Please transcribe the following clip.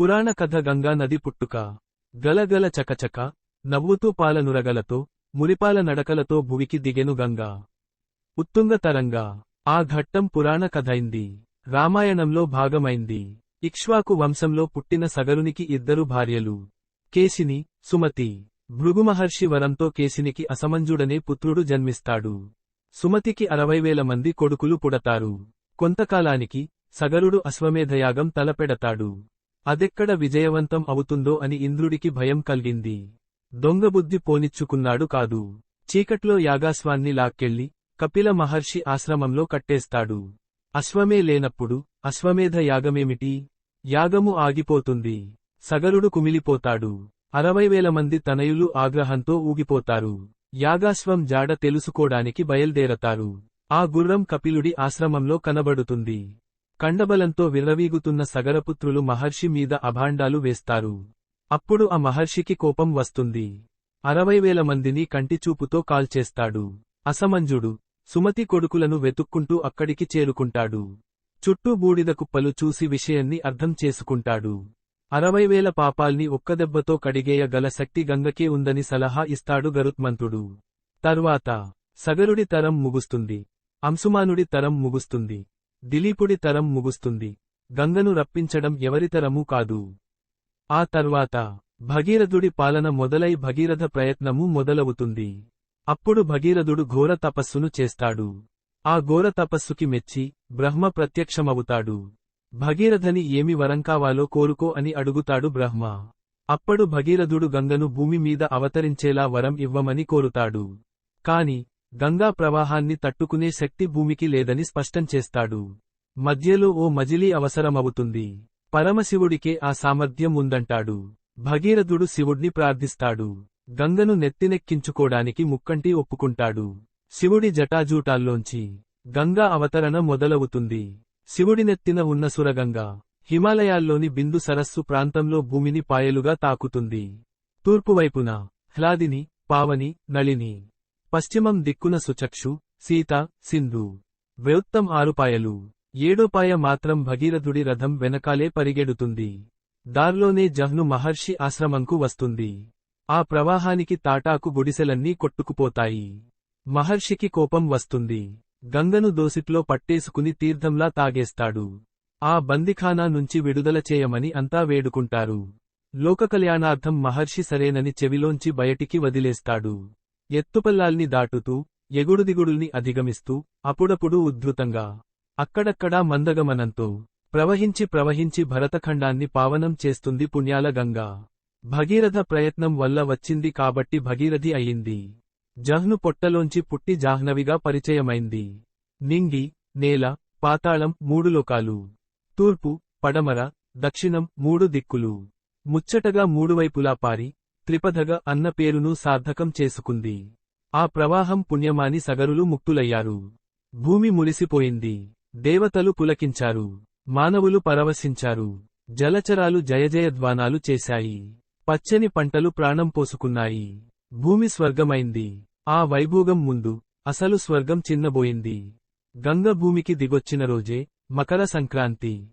పురాణ కథ గంగా నది పుట్టుక. గలగల చకచక నవ్వుతూ పాలనురగలతో మురిపాల నడకలతో భువికి దిగెను గంగా. ఉత్తుంగ తరంగా. ఆ ఘట్టం పురాణ కథైంది. రామాయణంలో భాగమైంది. ఇక్ష్వాకు వంశంలో పుట్టిన సగరునికి ఇద్దరు భార్యలు. కేసిని సుమతి. భృగుమహర్షి వరంతో కేసినికి అసమంజుడనే పుత్రుడు జన్మిస్తాడు. సుమతికి అరవై వేల మంది కొడుకులు పుడతారు. కొంతకాలానికి సగరుడు అశ్వమేధయాగం తలపెడతాడు. అదెక్కడ విజయవంతం అవుతుందో అని ఇంద్రుడికి భయం కలిగింది. దొంగబుద్ధి పోనిచ్చుకున్నాడు కాదు. చీకట్లో యాగాస్వాన్ని లాక్కెళ్ళి కపిల మహర్షి ఆశ్రమంలో కట్టేస్తాడు. అశ్వమే లేనప్పుడు అశ్వమేధ యాగమేమిటి? యాగము ఆగిపోతుంది. సగరుడు కుమిలిపోతాడు. అరవై వేల మంది తనయులు ఆగ్రహంతో ఊగిపోతారు. యాగాశ్వం జాడ తెలుసుకోడానికి బయల్దేరతారు. ఆ గుర్రం కపిలుడి ఆశ్రమంలో కనబడుతుంది. కండబలంతో విర్రవీగుతున్న సగరపుత్రులు మహర్షి మీద అభాండాలు వేస్తారు. అప్పుడు ఆ మహర్షికి కోపం వస్తుంది. అరవై వేల మందిని కంటిచూపుతో కాల్చేస్తాడు. అసమంజుడు సుమతి కొడుకులను వెతుక్కుంటూ అక్కడికి చేరుకుంటాడు. చుట్టూ బూడిద కుప్పలు చూసి విషయాన్ని అర్థం చేసుకుంటాడు. అరవై వేల పాపాల్ని ఒక్కదెబ్బతో కడిగేయగల శక్తి గంగకే ఉందని సలహా ఇస్తాడు గరుత్మంతుడు. తర్వాత సగరుడి తరం ముగుస్తుంది. అంశుమానుడి తరం ముగుస్తుంది. దిలీపుడి తరం ముగుస్తుంది. గంగను రప్పించడం ఎవరితరమూ కాదు. ఆ తర్వాత భగీరథుడి పాలన మొదలై భగీరథ ప్రయత్నము మొదలవుతుంది. అప్పుడు భగీరథుడు ఘోర తపస్సును చేస్తాడు. ఆ ఘోర తపస్సుకి మెచ్చి బ్రహ్మ ప్రత్యక్షమవుతాడు. భగీరథని ఏమి వరం కావాలో కోరుకో అని అడుగుతాడు బ్రహ్మ. అప్పుడు భగీరథుడు గంగను భూమి మీద అవతరించేలా వరం ఇవ్వమని కోరుతాడు. కాని గంగా ప్రవాహాన్ని తట్టుకునే శక్తి భూమికి లేదని స్పష్టం చేస్తాడు. మధ్యలో ఓ మజిలీ అవసరమవుతుంది. పరమశివుడికే ఆ సామర్థ్యం ఉందంటాడు. భగీరథుడు శివుడిని ప్రార్థిస్తాడు. గంగను నెత్తినెక్కించుకోడానికి ముక్కంటి ఒప్పుకుంటాడు. శివుడి జటాజూటాల్లోంచి గంగా అవతరణ మొదలవుతుంది. శివుడినెత్తిన ఉన్న సురగంగ హిమాలయాల్లోని బిందు సరస్సు ప్రాంతంలో భూమిని పాయలుగా తాకుతుంది. తూర్పువైపున హ్లాదిని పావని నళిని పశ్చిమం దిక్కున సుచక్షు సీత సింధు. వ్యోత్తం ఆరుపాయలు. ఏడోపాయ మాత్రం భగీరథుడి రథం వెనకాలే పరిగెడుతుంది. దార్లోనే జహ్ను మహర్షి ఆశ్రమంకు వస్తుంది. ఆ ప్రవాహానికి తాటాకు గుడిసెలన్నీ కొట్టుకుపోతాయి. మహర్షికి కోపం వస్తుంది. గంగను దోసిట్లో పట్టేసుకుని తీర్థంలా తాగేస్తాడు. ఆ బందిఖానా నుంచి విడుదల చేయమని అంతా వేడుకుంటారు. లోకకల్యాణార్థం మహర్షి సరేనని చెవిలోంచి బయటికి వదిలేస్తాడు. ఎత్తుపల్లాల్ని దాటుతూ ఎగుడుదిగుడుల్ని అధిగమిస్తూ అప్పుడప్పుడు ఉద్ధృతంగా అక్కడక్కడా మందగమనంతో ప్రవహించి ప్రవహించి భరతఖండాన్ని పావనం చేస్తుంది పుణ్యాల గంగా. భగీరథ ప్రయత్నం వల్ల వచ్చింది కాబట్టి భగీరథి అయింది. జహ్ను పొట్టలోంచి పుట్టి జాహ్నవిగా పరిచయమైంది. నింగి నేల పాతాళం మూడు లోకాలు. తూర్పు పడమర దక్షిణం మూడు దిక్కులు. ముచ్చటగా మూడువైపులా పారి త్రిపథగ అన్న పేరును సార్థకం చేసుకుంది. ఆ ప్రవాహం పుణ్యమాని సగరులు ముక్తులయ్యారు. భూమి మురిసిపోయింది. దేవతలు పులకించారు. మానవులు పరవశించారు. జలచరాలు జయజయధ్వానాలు చేశాయి. పచ్చని పంటలు ప్రాణం పోసుకున్నాయి. భూమి స్వర్గమైంది. ఆ వైభోగం ముందు అసలు స్వర్గం చిన్నబోయింది. గంగ భూమికి దిగొచ్చిన రోజే మకర సంక్రాంతి.